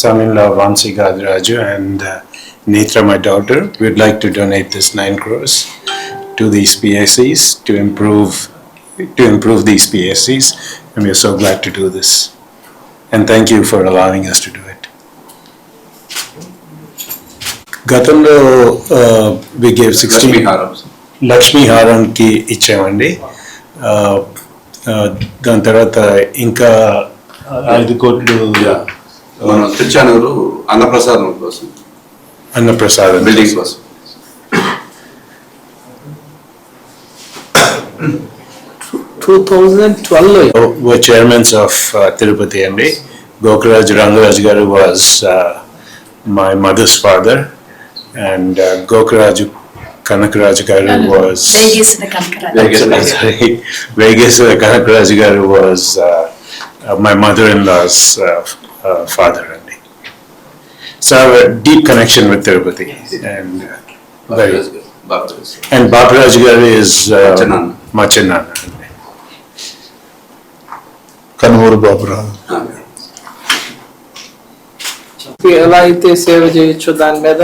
son-in-law Vansi Gadraju and uh, Netra, my daughter, we'd like to donate this nine crores to these PSCs to improve to improve these PSCs, and we are so glad to do this. And thank you for allowing us to do it. గతంలో we gave sixty హారం లక్ష్మీ హారానికి ఇచ్చామండి దాని తర్వాత ఇంకా ఐదు కోట్లు మన తిరుచానూరు అన్నప్రసాదం కోసం అన్నప్రసాదం బిల్డింగ్ కోసం two thousand twelve were chairmans of uh, Tirupati MD. Gokuraj Rangaraj Garu was uh, my mother's father, and uh, Gokuraj Kanakaraj Garu was Vegas the Kankara. Vegas. sorry, Uh, uh, uh, uh, uh, connection with Tirupati, and uh, very. బాప్తీస్. And Baparaj Garu is uh, Machinana. Machinana. Kanumuru ఆ, ఎలా అయితే సేవ చేయొచ్చో దాని మీద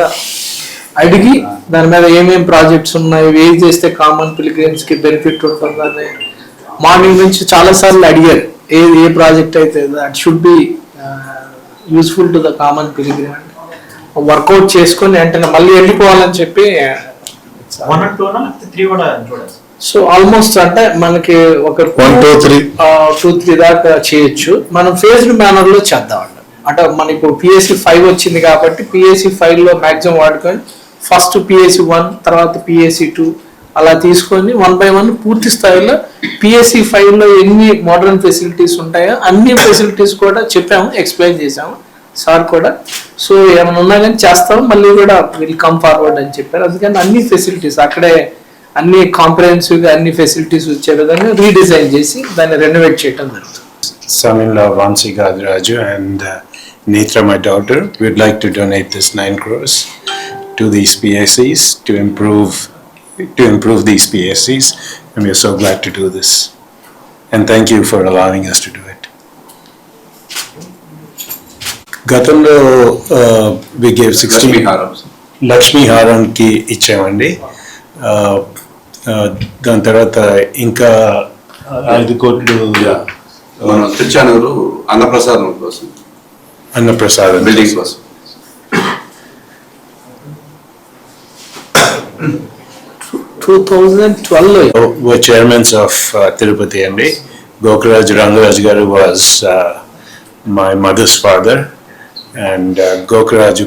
అడిగి దాని మీద ఏమేం ప్రాజెక్ట్స్ ఉన్నాయి ఏం చేస్తే కామన్ పిలిగ్రిమ్స్కి బెనిఫిట్ ఉంటుందని మార్నింగ్ నుంచి చాలా సార్లు అడిగారు ఏ ఏ ప్రాజెక్ట్ అయితే that should be useful to the common pilgrim work out చేసుకొని వెంటనే మళ్ళీ వెళ్ళిపోవాలని చెప్పి సో ఆల్మోస్ట్ అంటే మనకి ఒక one two three two three దాకా చేయొచ్చు. మనం ఫేజ్డ్ మేనర్లో చేద్దాం అండి అంటే మనకు పిఎస్సి ఫైవ్ వచ్చింది కాబట్టి పిఎస్సి ఫైవ్లో మాక్సిమం వాడుకొని ఫస్ట్ పిఎస్సి వన్ తర్వాత పిఎస్సి టూ అలా తీసుకొని వన్ బై వన్ పూర్తి స్థాయిలో పిఎస్సి ఫైవ్లో ఎన్ని మోడర్న్ ఫెసిలిటీస్ ఉంటాయో అన్ని ఫెసిలిటీస్ కూడా చెప్పాము ఎక్స్ప్లెయిన్ చేసాము సార్ కూడా. సో ఏమైనా ఉన్నా కానీ చేస్తాం మళ్ళీ కూడా విల్ కమ్ ఫార్వర్డ్ అని చెప్పారు. అందుకని అన్ని ఫెసిలిటీస్ అక్కడే అన్ని కాంప్రహెన్సివ్గా అన్ని ఫెసిలిటీస్ వచ్చే విధంగా రీడిజైన్ చేసి దాన్ని రెనోవేట్ చేయడం జరుగుతుంది. Son-in-law Vansi Gadraju and uh, Netra, my daughter, we'd like to donate this nine crores to these PSCs to improve to improve these PSCs, and we are so glad to do this. And thank you for allowing us to do it. గతంలో we gave sixty Lakshmi హారం లక్ష్మీ హారానికి ఇచ్చామండి. ఆ, ఆ, దాని తర్వాత ఇంకా ఐదు కోట్లు మన తిరుచానూరు అన్నప్రసాదం కోసం అన్నప్రసాదం. బిల్డింగ్ కోసం. Two thousand twelve were chairmans of uh, Tirupati MD. Gokuraj Rangaraj Garu was uh, my mother's father, and uh, Gokuraj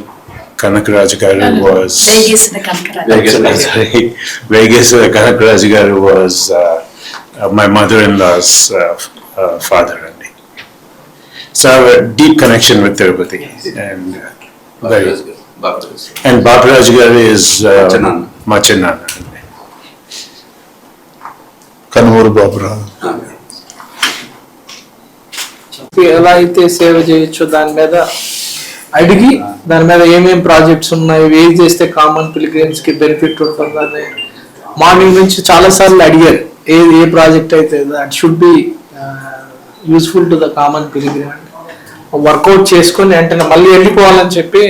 Kanakaraj Garu was Vegas the Kankara. Vegas. sorry, Vegas uh, Kanakaraj Garu was uh, uh, my mother-in-law's uh, uh, father. Andy. So I have a deep connection with Tirupati, and uh, very. బాప్తీస్. And Baparaj Garu is uh, Machinana. Machinana. Kanumuru Baburao ఆ, ఎలా అయితే సేవ చేయొచ్చో దాని మీద అడిగి దాని మీద ఏమేం ప్రాజెక్ట్స్ ఉన్నాయి ఏం చేస్తే కామన్ పిలిగ్రిమ్స్కి బెనిఫిట్ ఉంటుందని మార్నింగ్ నుంచి చాలా సార్లు అడిగారు. ఏ ఏ ప్రాజెక్ట్ అయితే that should be useful to the common pilgrim work out చేసుకొని వెంటనే మళ్ళీ వెళ్ళిపోవాలని చెప్పి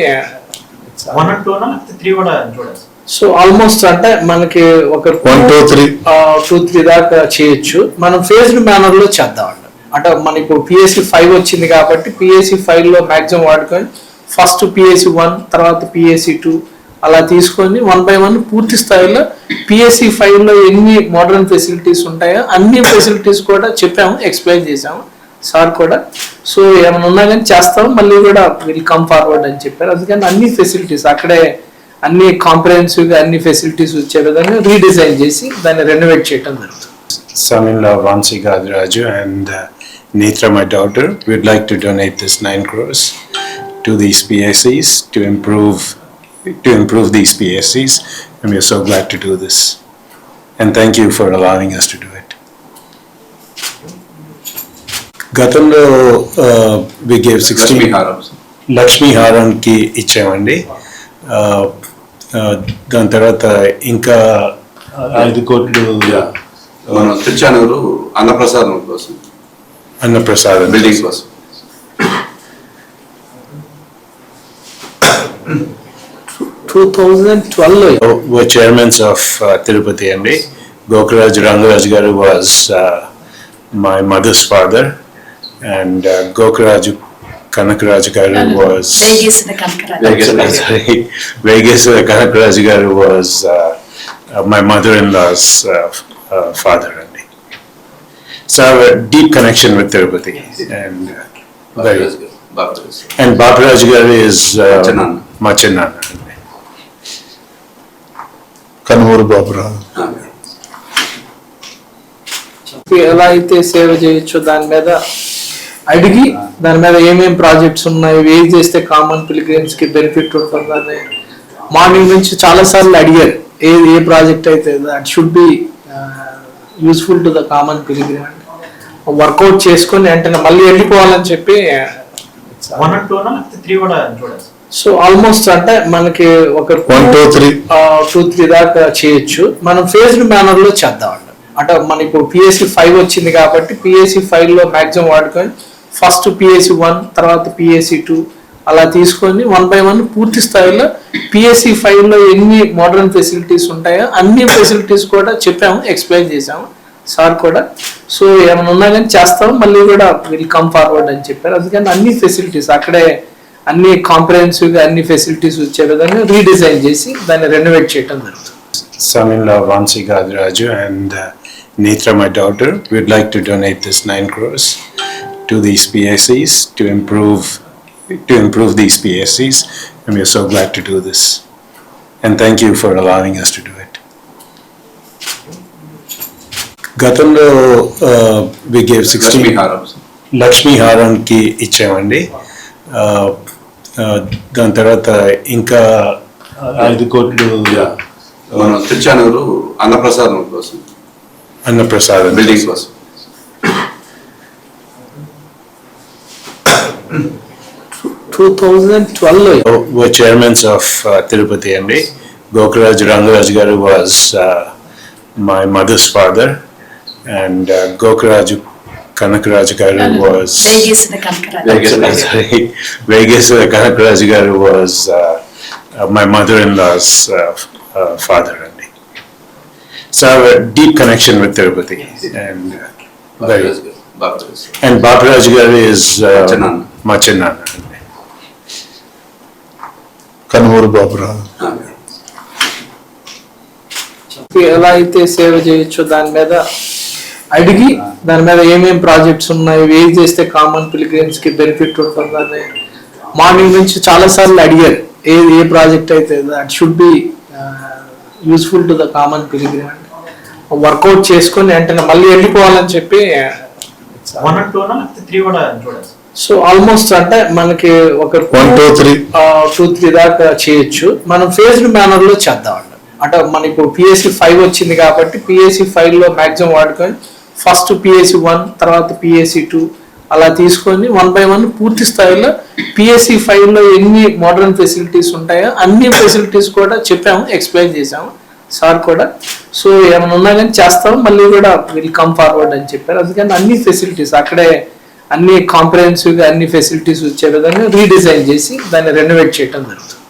వన్ అండ్ టూ త్రీ కూడా చూడాలి. సో ఆల్మోస్ట్ అంటే మనకి ఒక one two three two three దాకా చేయొచ్చు. మనం ఫేజ్డ్ మేనర్లో చేద్దాం అంటే మనకు పిఎస్సి ఫైవ్ వచ్చింది కాబట్టి పిఎస్సి ఫైవ్లో మాక్సిమం వాడుకొని ఫస్ట్ పిఎస్సి వన్ తర్వాత పిఎస్సి టూ అలా తీసుకొని వన్ బై వన్ పూర్తి స్థాయిలో పిఎస్సి ఫైవ్లో ఎన్ని మోడర్న్ ఫెసిలిటీస్ ఉంటాయో అన్ని ఫెసిలిటీస్ కూడా చెప్పాము ఎక్స్ప్లెయిన్ చేసాము సార్ కూడా. సో ఏమైనా ఉన్నా కానీ చేస్తాం మళ్ళీ కూడా విల్ కమ్ ఫార్వర్డ్ అని చెప్పారు. అందుకని అన్ని ఫెసిలిటీస్ అక్కడే అన్ని కాంప్రహెన్సివ్గా అన్ని ఫెసిలిటీస్ వచ్చే విధంగా రీడిజైన్ చేసి దాన్ని రెనోవేట్ చేయడం జరుగుతుంది son-in-law Vansi Gadraju and uh, Netra, my daughter, we'd like to donate this nine crores to these PSCs to improve to improve these PSCs, and we are so glad to do this. And thank you for allowing us to do it. గతంలో we gave sixty Lakshmi హారం లక్ష్మీ హారానికి ఇచ్చామండి దాని తర్వాత ఇంకా ఐదు కోట్లు మనం తిరుచానూరు అన్నప్రసాదం అన్నప్రసాద్ అన్నప్రసాదం. బిల్డింగ్ కోసం. Two thousand twelve chairmans of Tirupati అండి Gokularaju Rangaraju garu was my mother's father and Gokularaju Kanakaraj Garu was. Vegas the Kanakaraj. Vegas, I'm sorry. Vegas the Kanakaraj Garu was uh, uh, my mother-in-law's uh, uh, father. So I have a deep connection with Tirupati and uh, very. And Babaraj Garu is uh, Machanana. Machanana. Kanur Babra. Piehlaite sevaje chodan meda అడిగి దాని మీద ఏమేం projects ఉన్నాయి ఏం చేస్తే common పిలిగ్రిమ్స్కి benefit ఉంటుందని morning నుంచి చాలా సార్లు అడిగారు. ఏ ఏ ప్రాజెక్ట్ అయితే that should be useful to the common pilgrim work out చేసుకొని వెంటనే మళ్ళీ వెళ్ళిపోవాలని చెప్పి సో ఆల్మోస్ట్ అంటే మనకి ఒక one two three two three దాకా చేయొచ్చు. మనం ఫేజ్డ్ మేనర్లో చేద్దామండి అంటే మనకి ఇప్పుడు పిఎస్సి ఫైవ్ వచ్చింది కాబట్టి పిఎస్సి ఫైవ్లో మాక్సిమం వాడుకొని ఫస్ట్ పిఎస్సి వన్ తర్వాత పిఎస్సి టూ. అలా తీసుకొని వన్ బై వన్ పూర్తి స్థాయిలో పిఎస్సి ఫైవ్లో ఎన్ని మోడర్న్ ఫెసిలిటీస్ ఉంటాయో అన్ని ఫెసిలిటీస్ కూడా చెప్పాము ఎక్స్ప్లెయిన్ చేసాము సార్ కూడా. సో ఏమైనా ఉన్నా కానీ చేస్తాము మళ్ళీ కూడా విల్ కమ్ ఫార్వర్డ్ అని చెప్పారు. అందుకని అన్ని ఫెసిలిటీస్ అక్కడే అన్ని కాంప్రహెన్సివ్గా అన్ని ఫెసిలిటీస్ వచ్చే విధంగా రీడిజైన్ చేసి దాన్ని రెనోవేట్ చేయడం జరుగుతుంది. Son-in-law Vansi Gadraju and uh, Netra, my daughter, we'd like to donate this crores. To these PSCs to improve to improve these PSCs, and we're so glad to do this. And thank you for allowing us to do it. గతంలో we gave Lakshmi sixteen హారం లక్ష్మీ హారానికి ఇచ్చామండి దాని తర్వాత ఇంకా ఐదు కోట్లు మన తిరుచానూరు అన్నప్రసాదం కోసం అన్నప్రసాదం బిల్డింగ్ కోసం 2012 We were chairmen of uh, Tirupati MD. Gokuraj Rangaraj Garu was uh, my mother's father, and uh, Gokuraj Kanakaraj Garu was Vegas Vegas, I'm sorry, Vegas Kanakaraj Garu was uh, uh, my mother-in-law's uh, uh, father. Andy. So I have a deep connection with Tirupati, and uh, very, Bapuraj Bapuraj Garu. and is uh, Machanana. Kanumuru Baburao ఆ, ఎలా అయితే సేవ చేయొచ్చో దాని మీద అడిగి దాని మీద ఏమేం ప్రాజెక్ట్స్ ఉన్నాయి ఏం చేస్తే కామన్ పిలిగ్రిమ్స్కి బెనిఫిట్ ఉంటుందని మార్నింగ్ నుంచి చాలా సార్లు అడిగారు. ఏ ఏ ప్రాజెక్ట్ అయితే that should be useful to the common pilgrim work out చేసుకొని వెంటనే మళ్ళీ వెళ్ళిపోవాలని చెప్పి వన్ అండ్ టూ త్రీ కూడా చూడాలి. సో ఆల్మోస్ట్ అంటే మనకి ఒక one two three two three దాకా చేయొచ్చు. మనం ఫేజ్డ్ మేనర్లో చేద్దామండి అంటే మనకి ఇప్పుడు పిఎస్సి ఫైవ్ వచ్చింది కాబట్టి పిఎస్సి ఫైవ్లో మాక్సిమం వాడుకొని ఫస్ట్ పిఎస్సి వన్ తర్వాత పిఎస్సి టూ అలా తీసుకొని వన్ బై వన్ పూర్తి స్థాయిలో పిఎస్సి ఫైవ్లో ఎన్ని మోడర్న్ ఫెసిలిటీస్ ఉంటాయో అన్ని ఫెసిలిటీస్ కూడా చెప్పాము ఎక్స్ప్లెయిన్ చేసాము సార్ కూడా. సో ఏమైనా ఉన్నా కానీ చేస్తాము మళ్ళీ కూడా విల్ కమ్ ఫార్వర్డ్ అని చెప్పారు. అందుకని అన్ని ఫెసిలిటీస్ అక్కడే అన్ని కాంప్రహెన్సివ్గా అన్ని ఫెసిలిటీస్ వచ్చే విధంగా రీడిజైన్ చేసి దాన్ని రెనోవేట్ చేయటం జరుగుతుంది.